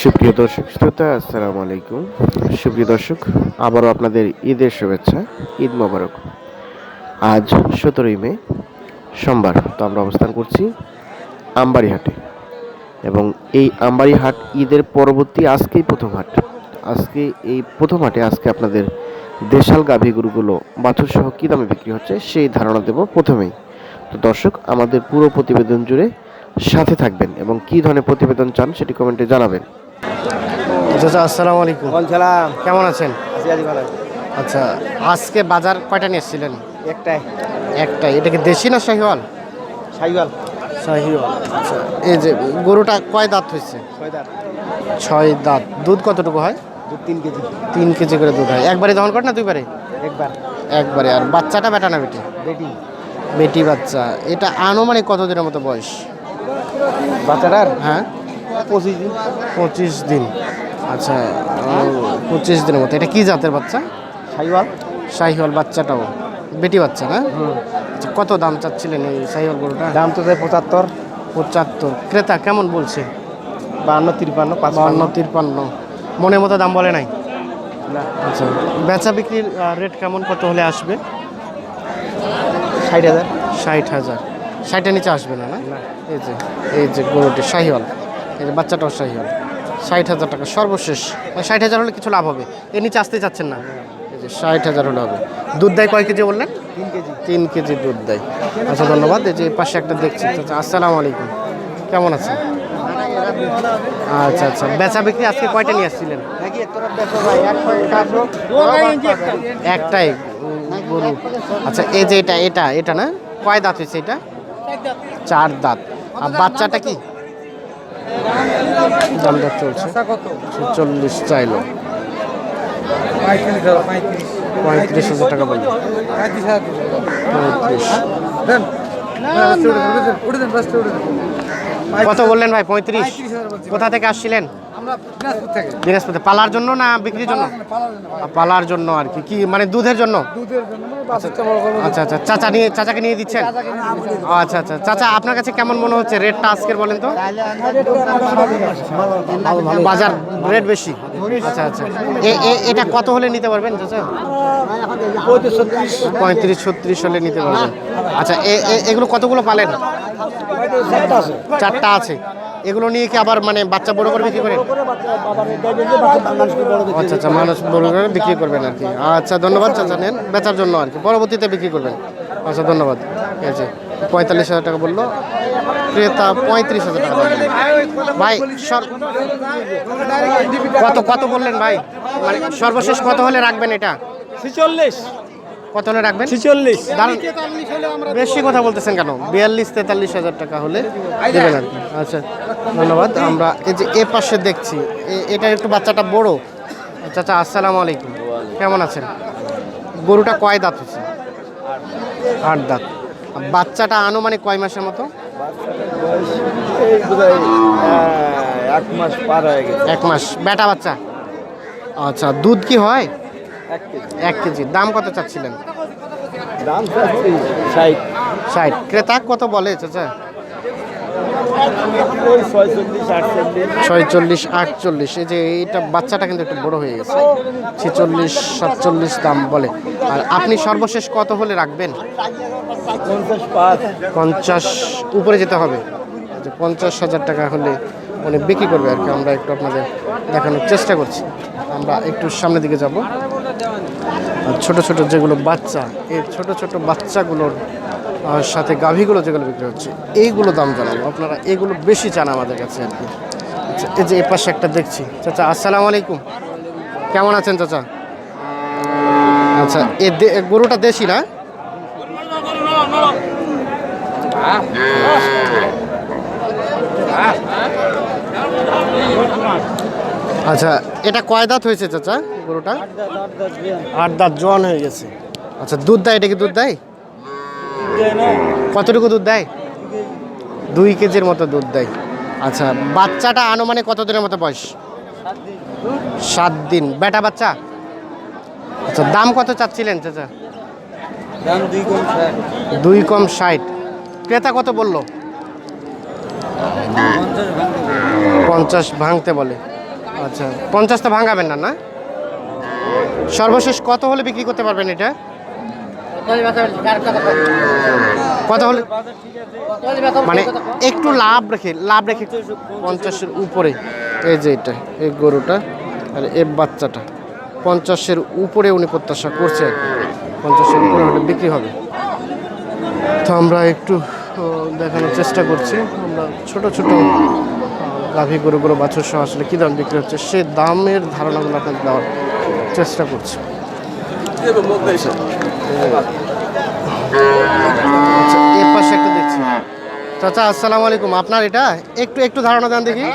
সুপ্রিয় দর্শক শ্রোতা, আসসালামু আলাইকুম। সুপ্রিয় দর্শক, আবারও আপনাদের ঈদের শুভেচ্ছা, ঈদ মোবারক। আজ সতেরোই মে, সোমবার, তো আমরা অবস্থান করছি আমবাড়ি হাটে এবং এই আমবাড়ি হাট ঈদের পরবর্তী আজকেই প্রথম হাট। আজকে এই প্রথম হাটে আজকে আপনাদের দেশাল গাভী গরুগুলো বাছুর সহ কী দামে বিক্রি হচ্ছে, সেই ধারণা দেব প্রথমেই। তো দর্শক, আমাদের পুরো প্রতিবেদন জুড়ে সাথে থাকবেন এবং কী ধরনের প্রতিবেদন চান সেটি কমেন্টে জানাবেন। চাচা আসসালামু আলাইকুম। সালাম। কেমন আছেন? আচ্ছা আজকে বাজার কয়টা নিয়ে এসেছিলেন? একটাই। একটাই। এটা কি দেশি না শাহিওয়াল? সাইওয়াল শাহিওয়াল আচ্ছা। এই যে গরুটা কয় দাঁত হয়েছে? ছয়দার ছয় দাঁত। দুধ কতটুকু হয়? দু তিন কেজি। তিন কেজি করে দুধ হয়। একবারে দহন করে না দুইবারে? একবার। একবারে। আর বাচ্চাটা বেটা না বেটি? বেটি। বেটি বাচ্চা। এটা আনুমানিক কত দিনের মতো বয়স? বাচ্চাটার? হ্যাঁ। পঁচিশ দিন। পঁচিশ দিন। আচ্ছা পঁচিশ দিনের মতো। এটা কি জাতের বাচ্চা? সাইওয়াল। শাহিওয়াল বাচ্চাটাও। বেটি বাচ্চা না? আচ্ছা, কত দাম চাচ্ছিলেন এই শাহিওয়াল গরুটা? দাম তো যায় পঁচাত্তর। পঁচাত্তর। ক্রেতা কেমন বলছে? বাহান্ন তিরপান্ন বান্ন তিরপান্ন। মনের মতো দাম বলে নাই? আচ্ছা বেচা বিক্রির রেট কেমন? কত হলে আসবে? ষাট হাজার। ষাট হাজার। ষাটের নিচে আসবে না না। এই যে এই যে গরুটি শাহিওয়াল। এই যে বাচ্চাটাও শাহিওয়াল। ষাট হাজার টাকা সর্বশেষ। মানে ষাট হাজার হলে কিছু লাভ হবে। এর নিচে আসতে চাচ্ছেন না। এই যে ষাট হাজার হলে হবে। দুধ দেয় কয় কেজি বললেন? তিন কেজি। তিন কেজি দুধ দেয়। আচ্ছা ধন্যবাদ। এই যে পাশে একটা দেখছি। আচ্ছা আসসালামু আলাইকুম। কেমন আছেন? আচ্ছা আচ্ছা। বেচা বিক্রি আজকে কয়টা নিয়ে আসছিলেন? নাকি তোরা দেখো ভাই এক একটাই গরু। আচ্ছা এই যে এটা এটা এটা না? কয় দাঁত হয়েছে এটা? চার দাঁত। আর বাচ্চাটা কি? দাম দর চলছে। চল্লিশ চাইলো। পঁয়ত্রিশ হাজার টাকা বলল। পঁয়ত্রিশ কত বললেন ভাই পঁয়ত্রিশ? কোথা থেকে আসছিলেন? দিনাজপুর থেকে। পালার জন্য না বিক্রির জন্য? পালার জন্য আর কি। কি মানে দুধের জন্য? আচ্ছা আচ্ছা। চাচা নিয়ে চাচাকে নিয়ে দিচ্ছেন? আচ্ছা আচ্ছা। চাচা আপনার কাছে কেমন মনে হচ্ছে রেটটা আজকের বলেন তো? বাজার রেট বেশি। আচ্ছা আচ্ছা। এটা কত হলে নিতে পারবেন চাচা? পঁয়ত্রিশ ছত্রিশ হলে নিতে পারবেন। আচ্ছা এগুলো কতগুলো পালেন? চারটা আছে। এগুলো নিয়ে কি আবার মানে বাচ্চা বড় করে বিক্রি করেন? আচ্ছা আচ্ছা মানুষ বড় করে বিক্রি করবেন আর কি। আচ্ছা ধন্যবাদ চাচা, নেন, বেচার জন্য আর কি। পরবর্তীতে বিক্রি করবেন। আচ্ছা ধন্যবাদ। ঠিক আছে পঁয়তাল্লিশ হাজার টাকা বলল। ক্রেতা পঁয়ত্রিশ হাজার টাকা ভাই কত কত বললেন ভাই? মানে সর্বশেষ কত হলে রাখবেন এটা? ছিচল্লিশ। কত হলে রাখবেন? ছিচল্লিশ। দাঁড়ান। বেশি কথা বলতেছেন কেন? বিয়াল্লিশ তেতাল্লিশ হাজার টাকা হলে দেবেন আর কি। আচ্ছা ধন্যবাদ। আমরা এই যে এ পাশে দেখছি এ- এটা একটু বাচ্চাটা বড়। চাচা আসসালামু আলাইকুম। কেমন আছেন? গরুটা কয় দাঁত হচ্ছে আট দাঁত। বাচ্চাটা আনুমানিক কয় মাসের মতো? এক মাস পার হয়ে গেছে। এক মাস। বেটা বাচ্চা? আচ্ছা দুধ কি হয়? এক কেজি। দাম কত চাচ্ছিলেন? দাম ষাট। ষাট। ক্রেতা কত বলে চাচা? ছয়চল্লিশ আটচল্লিশ। এই যে এইটা বাচ্চাটা কিন্তু একটু বড় হয়ে গেছে। ছেচল্লিশ সাতচল্লিশ দাম বলে। আর আপনি সর্বশেষ কত হলে রাখবেন? পঞ্চাশ উপরে যেতে হবে। যে পঞ্চাশ হাজার টাকা হলে মানে বিক্রি করবে আর কি। আমরা একটু আপনাদের দেখানোর চেষ্টা করছি। আমরা একটু সামনের দিকে যাব। ছোট ছোট যেগুলো বাচ্চা, এই ছোট ছোট বাচ্চাগুলোর সাথে গাভীগুলো যেগুলো বিক্রি হচ্ছে, এইগুলো দাম জানাব। আপনারা এগুলো বেশি চান আমাদের কাছে আর কি। আচ্ছা এই যে এ পাশে একটা দেখছি। চাচা, আসসালামু আলাইকুম। কেমন আছেন চাচা? আচ্ছা এ গরুটা দেশি না? আচ্ছা এটা কয় দাঁত হয়েছে চাচা গরুটা? আট দাঁত জোয়ান হয়ে গেছে। আচ্ছা দুধ দেয় এটা কি দুধ দেয়? কতটুকু দুধ দেয়? দুই কেজির মতো দুধ দেয়। আচ্ছা বাচ্চাটা আনুমানিক কত দিনের মতো বয়স? সাত দিন। বেটা বাচ্চা? আচ্ছা দাম কত চাচ্ছিলেন চাচা? দুই কম ষাট। দুই কম ষাট। ক্রেতা কত বলল। পঞ্চাশ ভাঙতে বলে। আচ্ছা পঞ্চাশটা ভাঙাবেন না না? সর্বশেষ কত হলে বিক্রি করতে পারবেন এটা? কত হলে? মানে একটু লাভ রেখে লাভ রেখে পঞ্চাশের উপরে, এই যে এটা, এই গরুটা আর এই বাচ্চাটা, পঞ্চাশের উপরে উনি প্রত্যাশা করছে। পঞ্চাশের উপরে হলে বিক্রি হবে। তো আমরা একটু দেখানোর চেষ্টা করছি। আমরা ছোট ছোট গাভী গরুগুলো বাছুর সহ আসলে কী দাম বিক্রি হচ্ছে সে দামের ধারণাগুলো আপনাকে দেওয়ার চেষ্টা করছি। আচ্ছা এর পাশে একটা দেখছি। চাচা আসসালামু আলাইকুম। আপনার এটা? একটু একটু ধারণা দেন দেখি।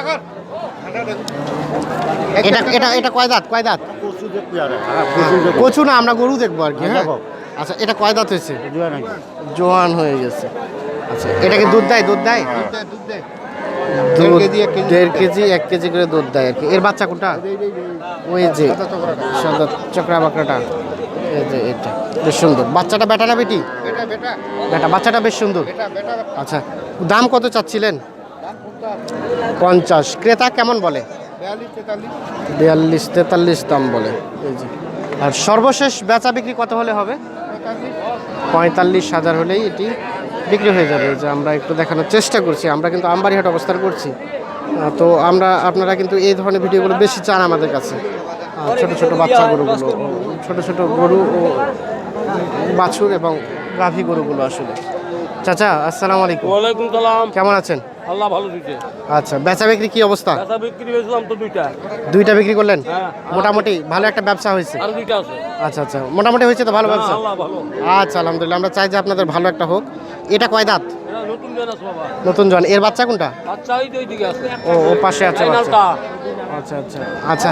এটা এটা এটা কয় দাঁত? কয় দাঁত? কচু না আমরা গরু দেখব আর কি হ্যাঁ? আচ্ছা এটা কয় দাঁত হয়েছে? জোয়ান হয়ে গেছে। আচ্ছা এটা কি দুধ দেয় দুধ দেয়। দুধ দেড় কেজি এক কেজি করে। দুধ দেয় আর কি। এর বাচ্চা কোনটা? ওই যে চকরা বাকড়াটা এই যে এটা। বেশ সুন্দর। বাচ্চাটা বেটা না বেটি? বেটা বাচ্চাটা বেশ সুন্দর। আচ্ছা দাম কত চাচ্ছিলেন? পঞ্চাশ। ক্রেতা কেমন বলে? বিয়াল্লিশ তেতাল্লিশ। দাম বলে। আর সর্বশেষ বেচা বিক্রি কত হলে হবে? পঁয়তাল্লিশ হাজার হলেই এটি বিক্রি হয়ে যাবে যে আমরা একটু দেখানোর চেষ্টা করছি আমরা কিন্তু আমবাড়িহাট অবস্থান করছি। তো আমরা আপনারা কিন্তু এই ধরনের ভিডিওগুলো বেশি চান আমাদের কাছে। ছোটো ছোট ছোট বাচ্চা গরুগুলো ছোট ছোট গরু ও বাছুর এবং গাভী গরুগুলো আসলে। চাচা আসসালামু আলাইকুম। ওয়ালাইকুম সালাম। কেমন আছেন? আল্লাহ ভালো দিচ্ছে আচ্ছা বেচা বিক্রি কি অবস্থা? কাঁচা বিক্রি হয়েছিলাম তো দুইটা। দুইটা বিক্রি করলেন? হ্যাঁ। মোটামুটি ভালো একটা ব্যবসা হয়েছে। আর দুইটা আছে। আচ্ছা আচ্ছা মোটামুটি হয়েছে তো ভালো ব্যবসা? আল্লাহ ভালো। আচ্ছা আলহামদুলিল্লাহ আমরা চাই যে আপনাদের ভালো একটা হোক। এটা কয় দাঁত? নতুন জ্ঞান আছে বাবা। নতুন জন। এর বাচ্চা কোনটা? এই তো এইদিকে আছে। ও ও পাশে আছে বাচ্চা। আচ্ছা আচ্ছা আচ্ছা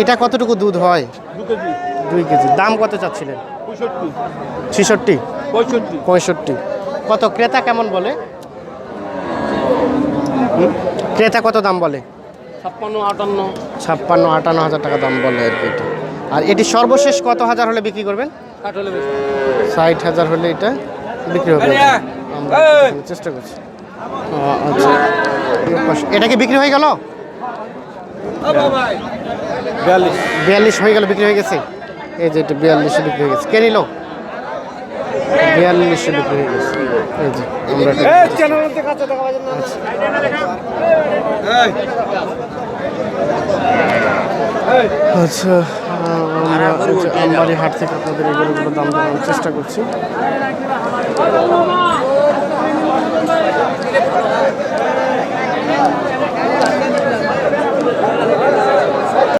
এটা কতটুকু দুধ হয়? দু কেজি। দুই কেজি। দাম কত চাচ্ছিলেন? পঁয়ষট্টি। ছেষট্টি? পঁয়ষট্টি। পঁয়ষট্টি। কত? ক্রেতা কেমন বলে? ক্রেতা কত দাম বলে? ছাপ্পান্ন আটান্ন। ছাপ্পান্ন আটান্ন হাজার টাকা দাম বলে আর কি এটা। আর এটি সর্বশেষ কত হাজার হলে বিক্রি করবেন? ষাট হাজার হলে এটা বিক্রি হবে। আমরা চেষ্টা করছি। আচ্ছা। এটা কি বিক্রি হয়ে গেল? বিয়াল্লিশ। বিয়াল্লিশ হয়ে গেল বিক্রি হয়ে গেছে? এই যে এটা বিয়াল্লিশে বিক্রি হয়ে গেছে। কে নিল? বিয়াল্লিশে বিক্রি হয়ে গেছে। এই যে আমরা আচ্ছা। আহ, আমরা আমবাড়ি হাট থেকে আপনাদের এই গরুগুলোর দাম জানানোর চেষ্টা করছি।